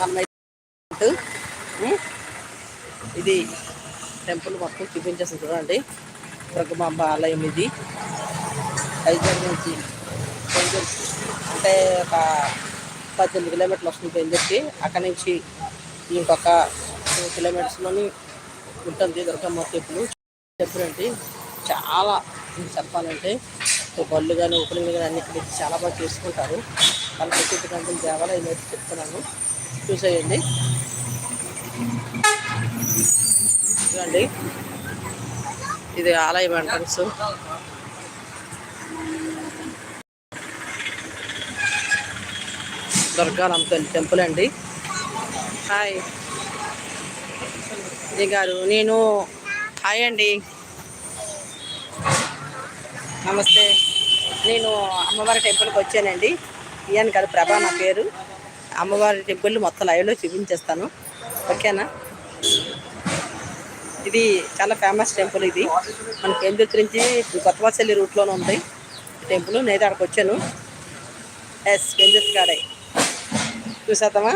మనమైతే ఇది టెంపుల్ మొత్తం చూపించేస్తుంది చూడండి. దుర్గమాంబ ఆలయం ఇది. వైజాగ్ నుంచి బయలుదేరి అంటే ఒక పద్దెనిమిది కిలోమీటర్లు వస్తుంది బయలుదేరి అక్కడ నుంచి ఇంకొక టూ కిలోమీటర్స్లోని ఉంటుంది దుర్గమ్మ టెంపుల్. టెంపుల్ చాలా చెప్పాలంటే బళ్ళు కానీ ఓపెనింగ్ కానీ అన్ని చాలా బాగా చేసుకుంటారు. వాళ్ళ ప్రసిద్ధి దేవాలయం అయితే చెప్తున్నాను. చూసేయండి. చూడండి. ఇది ఆలయం ఎంట్రన్స్ దుర్గానమ్మ టెంపుల్ అండి. హాయ్. ఇది గారు నేను హాయ్ అండి. నమస్తే. నేను అమ్మవారి టెంపుల్కి వచ్చానండి. ఇయన్ గారు ప్రభా నా పేరు. అమ్మవారి టెంపుల్ మొత్తం లైవ్లో చూపించేస్తాను. ఓకేనా? ఇది చాలా ఫేమస్ టెంపుల్ ఇది. మన కేంద్ర నుంచి కొత్తవాసల్లి రూట్లోనే ఉంది టెంపుల్. నేను అక్కడికి వచ్చాను. ఎస్ కేంద్ర కాడే. చూసేద్దామా?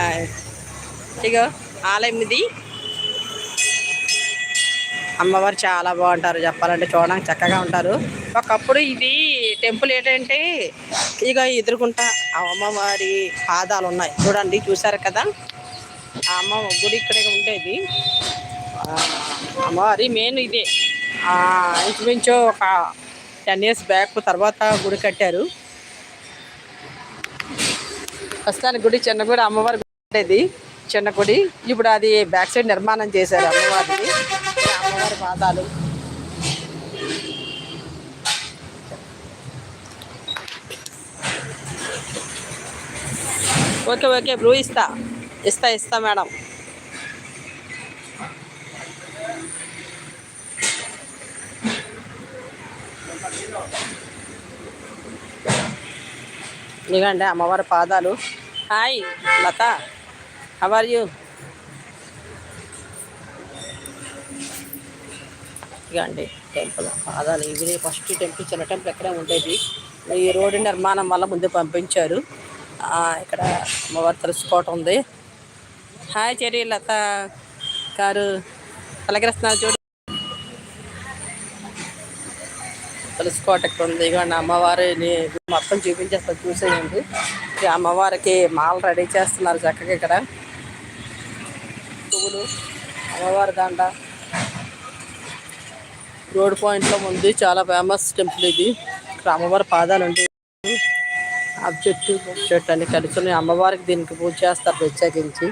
హాయ్. ఇగో ఆలయం ఇది. అమ్మవారు చాలా బాగుంటారు చెప్పాలంటే చూడడానికి చక్కగా ఉంటారు. ఒకప్పుడు ఇది టెంపుల్ ఏంటంటే ఇక ఎదురుకుంటా ఆ అమ్మవారి పాదాలు ఉన్నాయి. చూడండి చూసారు కదా? ఆ అమ్మ గుడి ఇక్కడే ఉండేది. అమ్మవారి మెయిన్ ఇదే. ఇంచుమించు ఒక టెన్ ఇయర్స్ బ్యాక్ తర్వాత గుడి కట్టారు. ప్రస్తుతానికి గుడి చిన్న గుడి అమ్మవారి గుడి ఉండేది. చిన్న గుడి. ఇప్పుడు అది బ్యాక్ సైడ్ నిర్మాణం చేశారు అమ్మవారిది. అమ్మవారి పాదాలు. ఓకే ఓకే బ్రూ ఇస్తా. ఇస్తా ఇస్తా మేడం. ఇదిగండి అమ్మవారి పాదాలు. Hi Latha. How are you అండి టెంపుల్. పాదాలు ఇది ఫస్ట్ టెంపుల్ చిన్న టెంపుల్ ఎక్కడే ఉండేది. ఈ రోడ్డు నిర్మాణం వల్ల ముందు పంపించారు. ఆ, ఇక్కడ అమ్మవారు తెలుసుకోవటం ఉంది. హాయ్ చెరి లత గారు. పలకరిస్తున్నారు చూడు. తెలుసుకోవటం ఇక్కడ ఉంది? ఇవ్వండి అమ్మవారిని మొత్తం చూపించేస్తారు చూసేయండి. ఈ అమ్మవారికి మాల రెడీ చేస్తున్నారు చక్కగా ఇక్కడ. పువ్వులు అమ్మవారి దండ. రోడ్ పాయింట్లో ఉంది. చాలా ఫేమస్ టెంపుల్ ఇది. ఇక్కడ అమ్మవారి పాదాలు ఉంటాయి ఆ చెట్టు చెట్టు అన్ని కలిసి ఉన్నాయి. అమ్మవారికి దీనికి పూజ చేస్తారు ప్రత్యేకించి.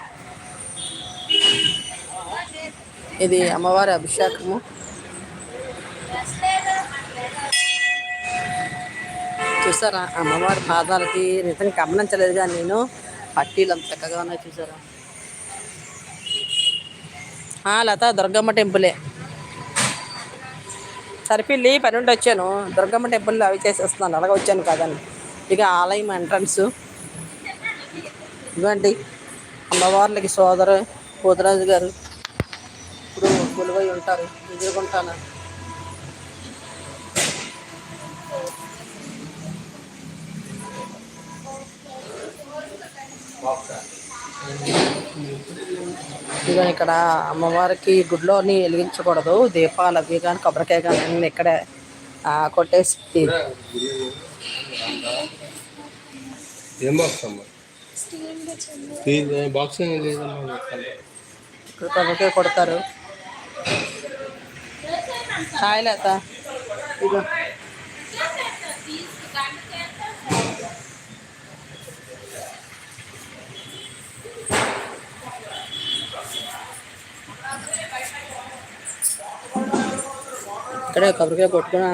ఇది అమ్మవారి అభిషేకము. చూసారా? అమ్మవారి పాదాలకి నిజంగా గమనించలేదు కానీ నేను. పట్టీలు అంత చక్కగా ఉన్నాయి చూసారా? ఆ, లత దుర్గమ్మ టెంపులే. సరిపిల్లి పని ఉండి వచ్చాను. దుర్గమ్మ టెంపుల్ అవి చేసేస్తున్నాను. అలాగే వచ్చాను కదండి ఇక ఆలయం ఎంట్రన్స్ ఇవ్వండి అమ్మవార్లకి సోదరు పోతరాజు గారు. ఇప్పుడు కొలువై ఉంటారు. ఎదుర్కొంటాను ఇదిగో ఇక్కడ అమ్మవారికి గుడిలోని వెలిగించకూడదు. దీపాలు అవి కానీ కొబ్బరికాయ కానీ ఇక్కడే ఆ, కొట్టేసి. ఇక్కడ కొబ్బరికాయ కొడతారు. హాయ్ లత. ఇదిగో. ఇక్కడే కొబ్బరికాయ కొట్టుకుని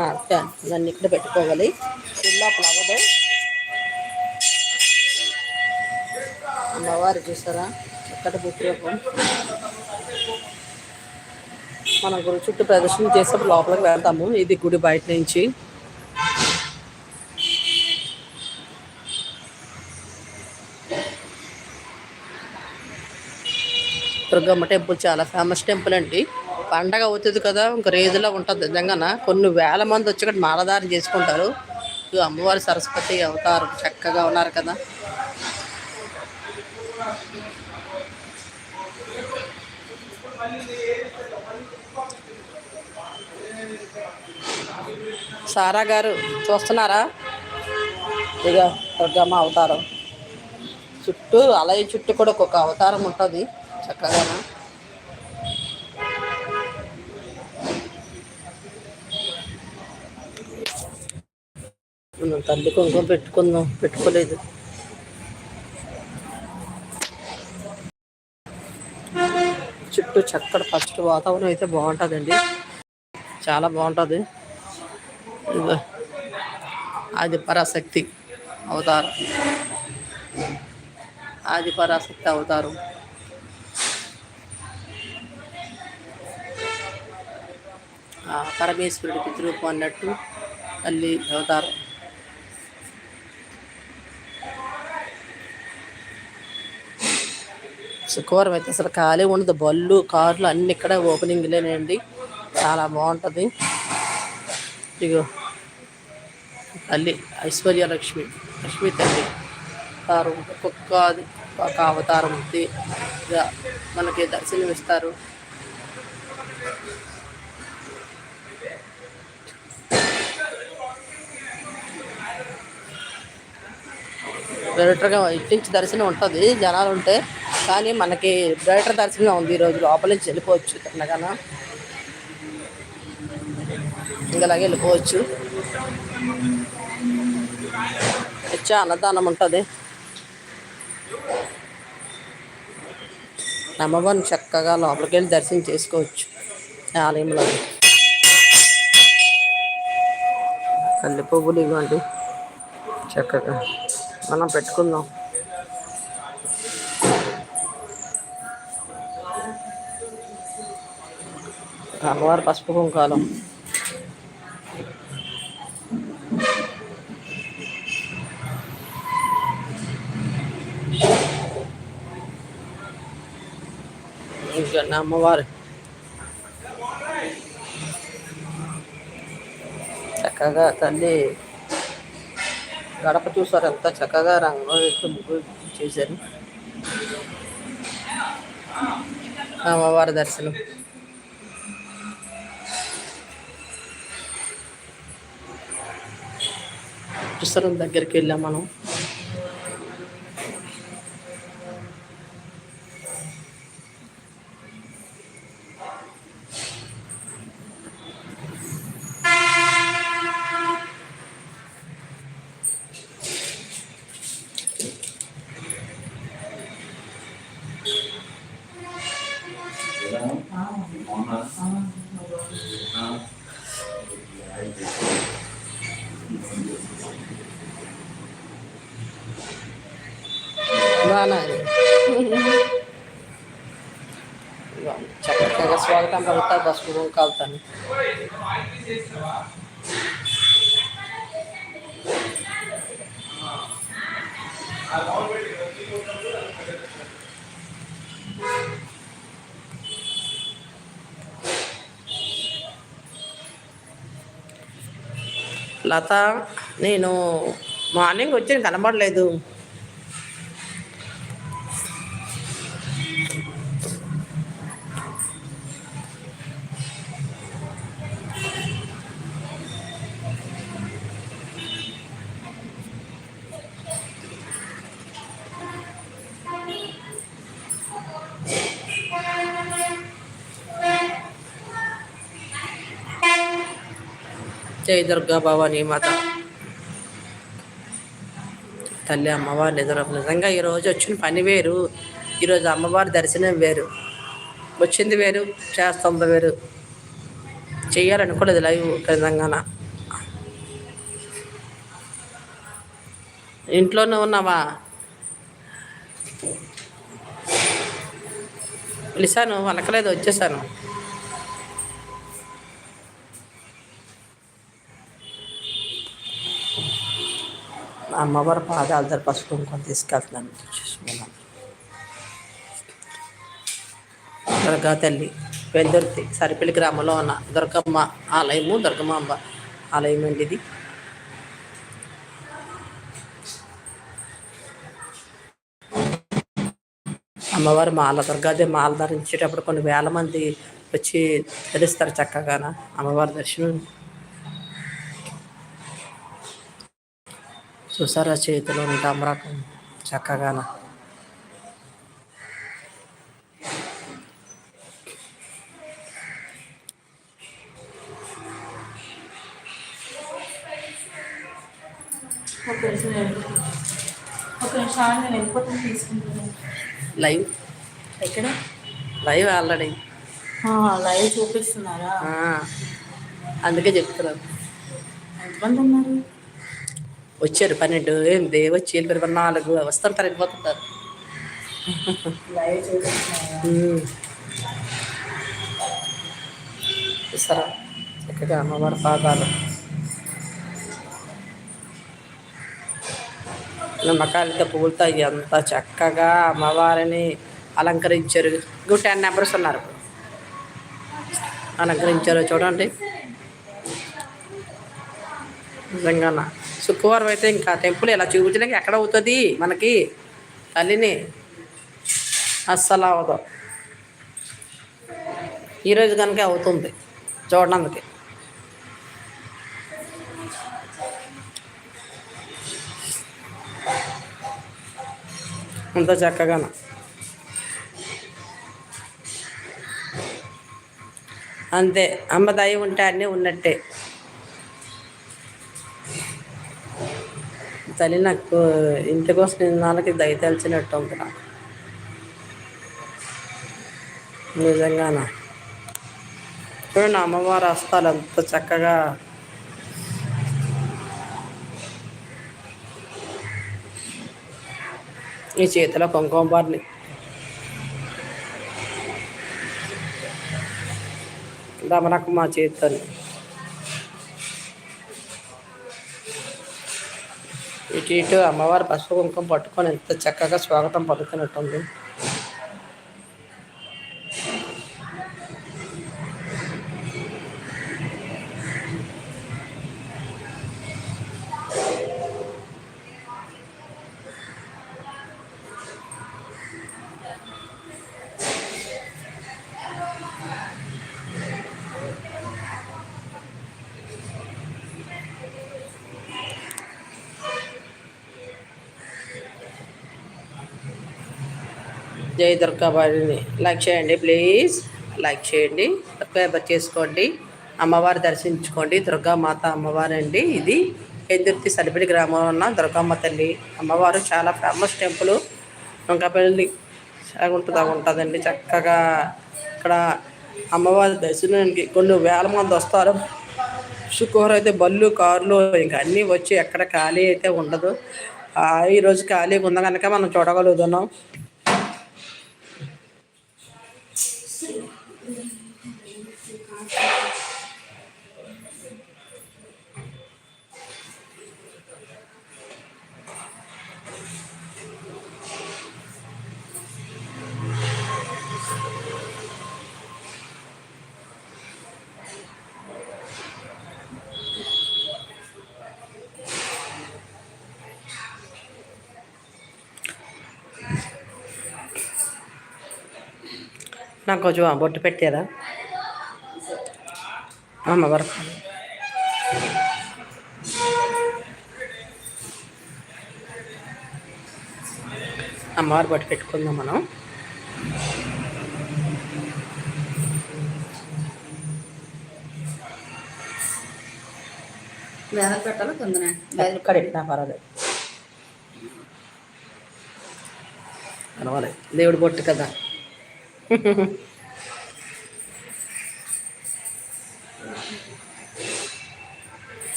దాన్ని ఇక్కడ పెట్టుకోవాలి. గుడి లోపల అవ్వదు అమ్మవారు చూసారా? ఎక్కడ బుద్ధరూపం మనం గుడి చుట్టూ ప్రదర్శన చేసేప్పుడు లోపలికి వెళ్తాము. ఇది గుడి బయట నుంచి. దుర్గమ్మ టెంపుల్ చాలా ఫేమస్ టెంపుల్ అండి. పండగ అవుతుంది కదా ఇంక రేజులో ఉంటుంది నిజంగాన? కొన్ని వేల మంది వచ్చి ఇక్కడ మాలధారణ చేసుకుంటారు. అమ్మవారి సరస్వతి అవతారం చక్కగా ఉన్నారు కదా. సారా గారు చూస్తున్నారా? ఇక దుర్గమ్మ అవతారం. చుట్టూ అలాగే చుట్టూ కూడా ఒక్కొక్క అవతారం ఉంటుంది. చక్కగా మనం తల్లి కుంకుమ పెట్టుకుందాం పెట్టుకోలేదు. చుట్టూ చక్కటి ఫస్ట్ వాతావరణం అయితే బాగుంటుందండి. చాలా బాగుంటుంది. ఇదిగో ఆది పరాశక్తి అవతారం. ఆది పరాశక్తి అవతారం. ఆ పరమేశ్వరుడి పితృరూపం అన్నట్టు తల్లి అవతారం. శుక్రవారం అయితే. అసలు ఖాళీ ఉండదు. బళ్ళు కార్లు అన్ని ఇక్కడ ఓపెనింగ్లేనండి చాలా బాగుంటుంది. ఇగో తల్లి ఐశ్వర్య లక్ష్మి లక్ష్మి తల్లి. అవతారం ఒక్కొక్క అది ఒక అవతారం ఉంది. మనకి దర్శనం ఇస్తారు. డైరెక్టర్గా ఇట్టించి దర్శనం ఉంటుంది. జనాలు ఉంటే కానీ మనకి డైరెక్టర్ దర్శనం ఉంది ఈరోజు లోపల నుంచి వెళ్ళిపోవచ్చు. తిన్నగాన ఇంకలాగే వెళ్ళిపోవచ్చు. వచ్చే అన్నదానం ఉంటుంది. అమ్మవారిని చక్కగా లోపలికి వెళ్ళి దర్శనం చేసుకోవచ్చు. ఆలయంలో. తల్లి పువ్వులు ఇవ్వండి. చక్కగా మనం పెట్టుకుందాం. అమ్మవారి పసుపు కుంకాలం. ఇంకా అమ్మవారు? చక్కగా తల్లి గడప చూసారు ఎంత చక్కగా రంగు వేసి ముగ్గు చేశారు. అమ్మవారి దర్శనం. పుస్తకం దగ్గరికి వెళ్ళాం మనం. బాగా చక్కగా స్వాగతం పలుకుతా పసుపు కుంకాలతోని లత నేను మార్నింగ్ వచ్చి కనబడలేదు. జై దుర్గా భవానీ మాత. తల్లి అమ్మవారు నిజం నిజంగా ఈరోజు వచ్చిన పని వేరు. ఈరోజు అమ్మవారి దర్శనం వేరు. వచ్చింది వేరు చేస్తుంది వేరు. చేయాలనుకోలేదు లైవ్ నిజంగాన ఇంట్లోనే ఉన్నావా? పిలిచాను వలకలేదు వచ్చేసాను అమ్మవారి పాదాల ధర పసుపు కొంచెం తీసుకెళ్తున్నాను. చూసుకున్నాను దుర్గా తల్లి వెల్దుర్తి సరిపల్లి గ్రామంలో ఉన్న దుర్గమ్మ ఆలయము దుర్గమ్మ అమ్మ ఆలయం అండి ఇది. అమ్మవారి మాల దుర్గాదేవి మాల ధరించేటప్పుడు కొన్ని వేల మంది వచ్చి ధరిస్తారు చక్కగాన. అమ్మవారి దర్శనం ఆగండి, నేను వెళ్ళిపోతాను తీసుకుంటాను. లైవ్. ఎక్కడ? Live already. లైవ్ చూపిస్తున్నారా? అందుకే చెప్తున్నాను ఎంతమంది ఉన్నారు? వచ్చారు పన్నెండు ఎనిమిది వచ్చి ఎనిమిది నాలుగు వస్తుంటారు వెళ్ళిపోతుంటారు లైవ్ చూసారా? చక్కగా అమ్మవారి పాదాలు. నిమ్మకాయలతో పూలతో ఎంత చక్కగా అమ్మవారిని అలంకరించారు. ఇంకో టెన్ మెంబర్స్ ఉన్నారు. అలంకరించారు చూడండి. నిజంగా శుక్రవారం అయితే ఇంకా టెంపుల్ ఇలా చూపించడానికి ఎక్కడ అవుతుంది మనకి తల్లిని? అస్సలు అవ్వదు ఈరోజు కనుక అవుతుంది చూడడానికి అంత చక్కగాన. అంతే. అమ్మ దయ ఉంటే అన్నీ ఉన్నట్టే. తల్లి నాకు ఇంటికి వస్తున్న నాళ్ళకి దయ తెలిసినట్టు ఉంది నాకు. నిజంగానా? చూడండి అమ్మవారు అస్తాలు ఎంత చక్కగా. ఈ చేతిలో కుంకుమ బారిని రమణకు మా చేతితోని. ఇటు అమ్మవారి పసుపు కుంకుమ పట్టుకొని ఎంత చక్కగా స్వాగతం పలుకుతున్నట్టుంది. జై లైక్ చేయండి ప్లీజ్. లైక్ చేయండి. సబ్స్క్రైబ్ చేసుకోండి. అమ్మవారి దర్శించుకోండి. దుర్గామాత అమ్మవారి అండి ఇది. ఎదుర్తి సలిపిడి గ్రామంలో ఉన్న దుర్గమ్మ తల్లి. అమ్మవారు చాలా ఫేమస్ టెంపుల్. ఇంకా పెళ్ళి ఉంటుంది? ఉంటుందండి. చక్కగా ఇక్కడ అమ్మవారి దర్శనానికి కొన్ని వేల మంది వస్తారు. శుక్రవారం అయితే బళ్ళు కార్లు ఇంకా అన్నీ వచ్చి ఎక్కడ ఖాళీ అయితే ఉండదు. ఆ, ఈరోజు ఖాళీగా ఉంది కనుక మనం చూడగలుగుతున్నాం. నాకు కొంచెం బొట్టు పెట్టారా? అమ్మ వరకు అమ్మవారి బొట్టు పెట్టుకుందాం మనం. వేదలు పెట్టాలి కొందనే? పెట్టినా పర్వాలేదు. పర్వాలేదు. దేవుడి బొట్టు కదా.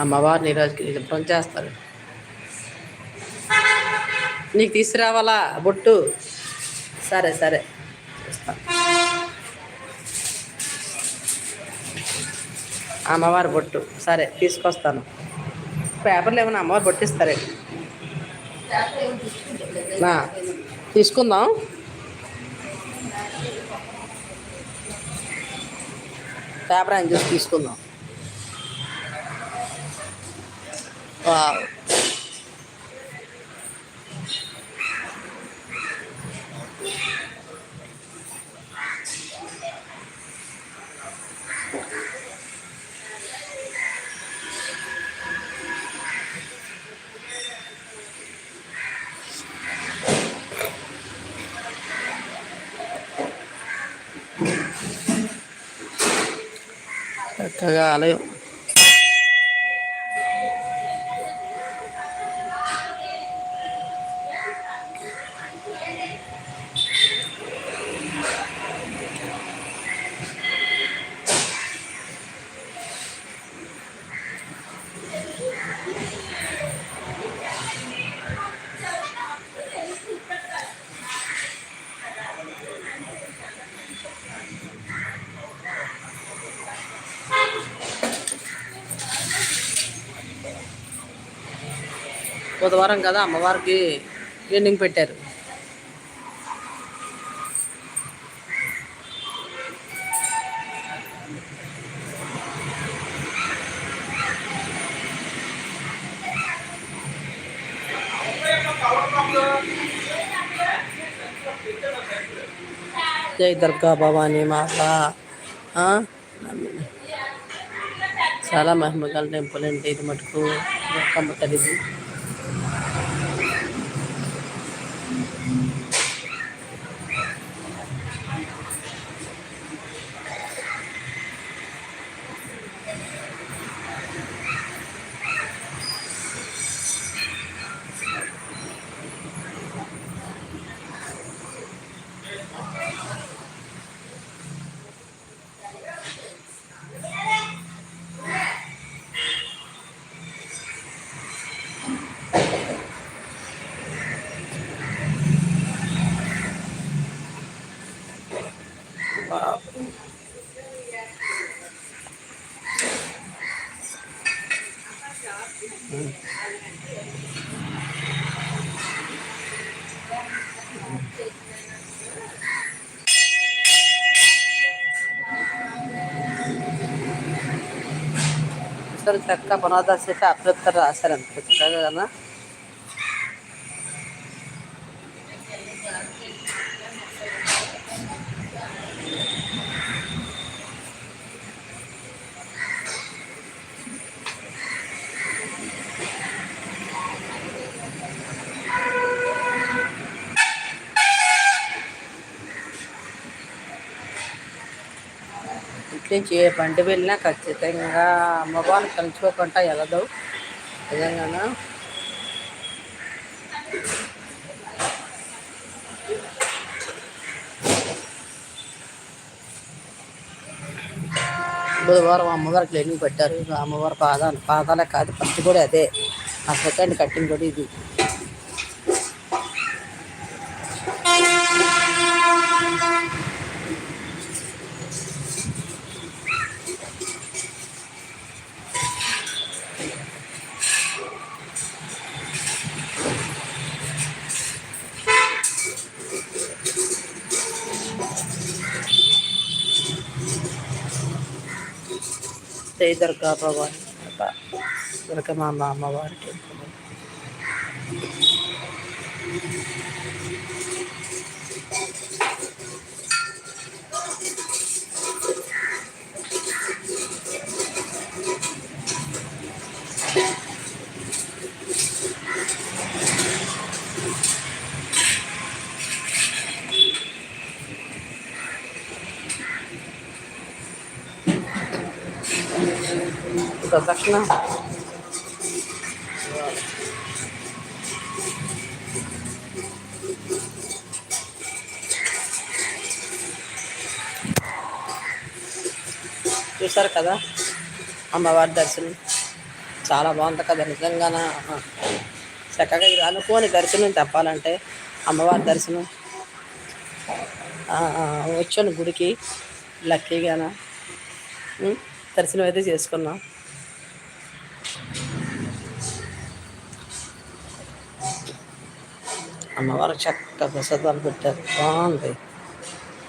అమ్మవారిని ఈరోజుకి నిజం చేస్తారు నీకు తీసుకురావాలా బొట్టు? సరే సరే. చూస్తా. అమ్మవారి బొట్టు. సరే తీసుకొస్తాను. పేపర్లు ఏమైనా అమ్మవారి బొట్టు ఇస్తారే నా. తీసుకుందాం. పేపర్ ఆయన చూసి తీసుకుందాం. చక్కగా ఆలయం బుధవారం కదా అమ్మవారికి ఎండింగ్ పెట్టారు. జై దుర్గా భవానీ మాత. చాలా మహిమగల టెంపుల్ అండి ఇది మటుకు. దుర్గమ్మ తల్లిది సరే చక్క పునాదాలు చెప్పి అభ్యర్థులు రాశారు అంత చక్కగా నుంచి ఏ బండి వెళ్ళినా ఖచ్చితంగా అమ్మవారిని తలుచుకోకుండా వెళ్ళదు నిజంగానా? బుధవారం అమ్మవారు క్లీనింగ్ పెట్టారు. అమ్మవారి పాదాలు పాదాలే కాదు ఫస్ట్ కూడా అదే. ఆ సెకండ్ కట్టింగ్ కూడా ఇది. జై దుర్గా భవాని దుర్గమాంబ అమ్మవారి టెంపుల్ అట్లా చూసారు కదా? అమ్మవారి దర్శనం. చాలా బాగుంది కదా నిజంగాన? చక్కగా ఇది అనుకోని దర్శనం చెప్పాలంటే అమ్మవారి దర్శనం. వచ్చాను గుడికి లక్కీగాన? దర్శనం అయితే చేసుకున్నాం. అమ్మవారు చక్కగా ప్రసాదాలు పెట్టారు. బాగుంది.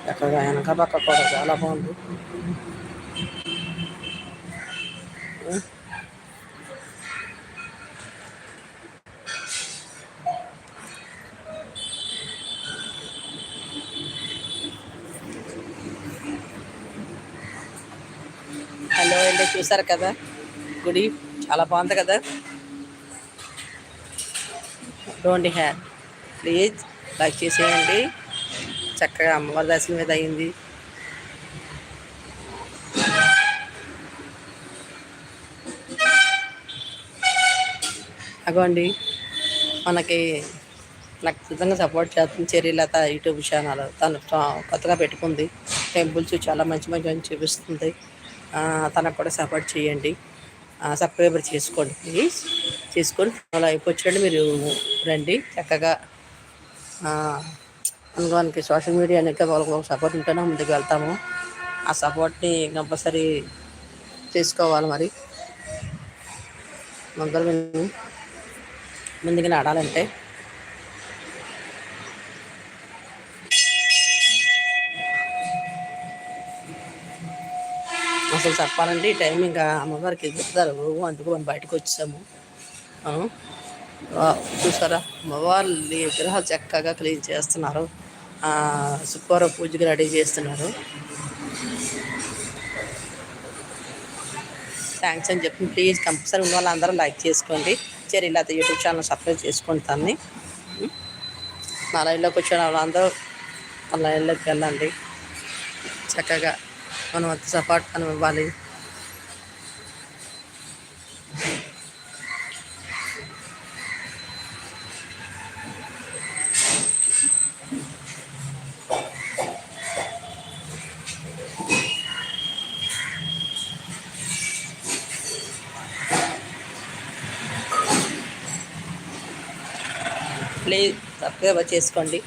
చక్కగా వెనక పక్క కూడా చాలా బాగుంది. హలో అండి చూసారు కదా? గుడి చాలా బాగుంది కదా? Don't her. ప్లీజ్ లైక్ చేసేయండి. చక్కగా అమ్మవారి దర్శనం మీద అయింది. అగోండి మనకి నాకు సిద్ధంగా సపోర్ట్ చేస్తుంది చర్యలత యూట్యూబ్ ఛానల్. తను కొత్తగా పెట్టుకుంది. టెంపుల్స్ చాలా మంచి మంచి చూపిస్తుంది. తనకు కూడా సపోర్ట్ చేయండి. సబ్స్క్రైబర్ చేసుకోండి ప్లీజ్. చేసుకొని అలా అయిపోయి మీరు రండి. చక్కగా అనుకోనికి సోషల్ మీడియా అనేది వాళ్ళకి ఒక సపోర్ట్ ఉంటేనే ముందుకు వెళ్తాము. ఆ సపోర్ట్ని కంపల్సరీ చేసుకోవాలి మరి. ముందర ముందుకు నడాలంటే అసలు చెప్పాలంటే ఈ టైం ఇంకా అమ్మవారికి చెప్తారు అందుకు మనం బయటకు వచ్చాము చూసారా అమ్మవారి విగ్రహాలు చక్కగా క్లీన్ చేస్తున్నారు. శుక్రవారం పూజకి రెడీ చేస్తున్నారు. థ్యాంక్స్ అని చెప్పి ప్లీజ్ కంపల్సరీ ఉన్న వాళ్ళందరూ లైక్ చేసుకోండి. సరే ఇలా యూట్యూబ్ ఛానల్ సబ్స్క్రైబ్ చేసుకుంటాను నా లైన్లోకి వచ్చిన వాళ్ళందరూ ఆ లైన్లోకి వెళ్ళండి. చక్కగా మనం అంత సపోర్ట్ మనం ఇవ్వాలి ప్లీజ్ సబ్స్క్రైబ్ చేసుకోండి.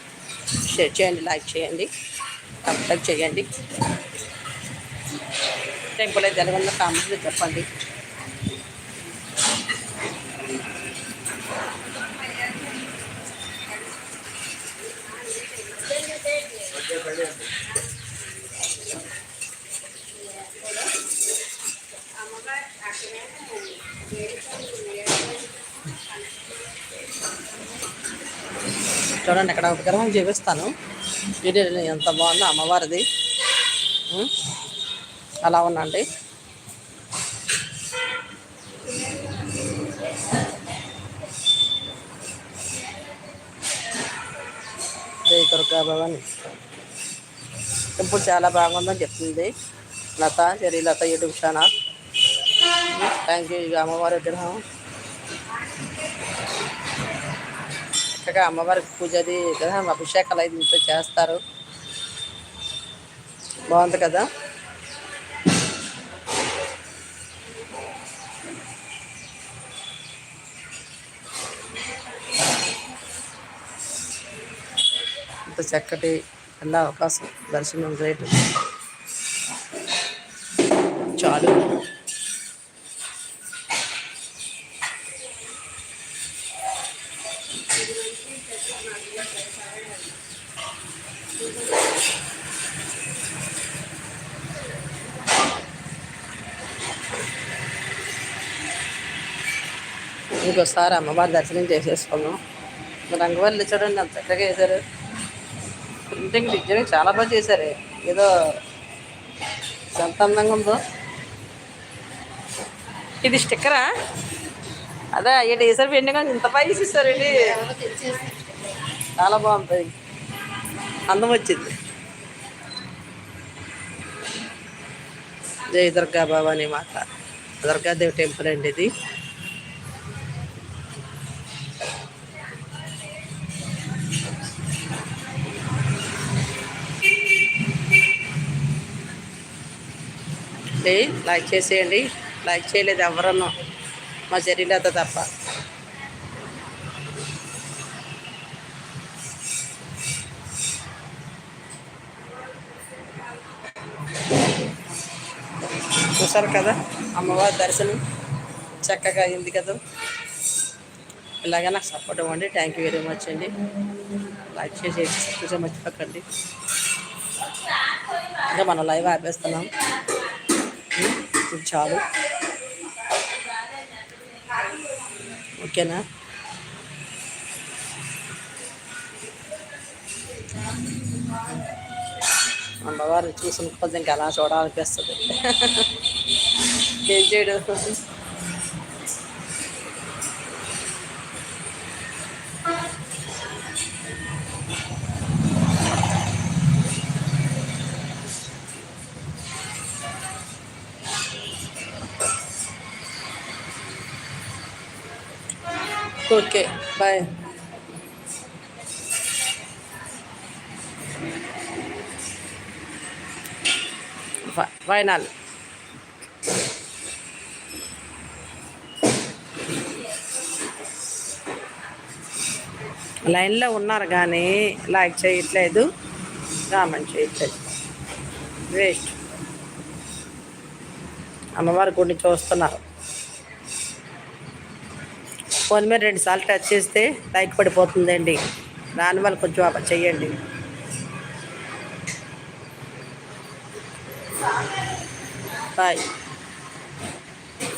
షేర్ చేయండి లైక్ చేయండి. సబ్స్క్రైబ్ చేయండి. టెంపుల్ అయితే జరగకుండా కామెంట్లో చెప్పండి. చూడండి అక్కడ ఒక విగ్రహం చూపిస్తాను. వీడియో ఎంత బాగుందో అమ్మవారిది. అలా ఉందండి. జై దుర్గా భవన్. టెంపుల్ చాలా బాగుందని చెప్తుంది లత జరి Latha YouTube channel. Thank you ఇక అమ్మవారి విగ్రహం. చక్కగా అమ్మవారికి పూజది కదా అభిషేకాలు అయితే ఇంట్లో చేస్తారు. బాగుంది కదా? ఇంత చక్కటి వెళ్ళే అవకాశం దర్శనం గ్రేట్ ఇంకోసారి అమ్మవారి దర్శనం చేసేసుకున్నాం రంగవల్లి చూడండి అంత చక్కగా వేశారు ప్రింటింగ్ డిజైనింగ్ చాలా బాగా చేశారు. ఏదో ఎంత అందంగా ఉందో. ఇది స్టిక్కరా? అదే ఇటు వేసారు పెండింగ్ ఇంత బాగా ఇస్తారు చాలా బాగుంటుంది అందం వచ్చింది. జయ దుర్గా భవానీ మాత. దుర్గాదేవి టెంపుల్ అండి ఇది. ప్లీజ్ లైక్ చేసేయండి. లైక్ చేయలేదు ఎవరన్నా. మా చర్యలతో తప్ప. చూసారు కదా? అమ్మవారి దర్శనం చక్కగా అయింది కదా? ఇలాగే నాకు సపోర్ట్ ఇవ్వండి. థ్యాంక్ యూ వెరీ మచ్ అండి. లైక్ చేసి చూసే మర్చిపోకండి. ఇంకా మనం లైవ్ ఆపేస్తున్నాం. ఇప్పుడు చాలు ఓకేనా? అమ్మవారు చూసిన కొద్ది ఇంకా అలా చూడాలనిపిస్తుంది. ఏం చేయడం? ఓకే బాయ్ ఫ- ఫైనల్ లైన్లో ఉన్నారు కానీ లైక్ చేయట్లేదు. కామెంట్ చేయట్లేదు. వేస్ట్. అమ్మవారి గుడిని చూస్తున్నారు. ఫోన్ మీద రెండు సార్లు టచ్ చేస్తే లైక్ పడిపోతుందండి. దానివల్ల కొంచెం చెయ్యండి. బాయ్.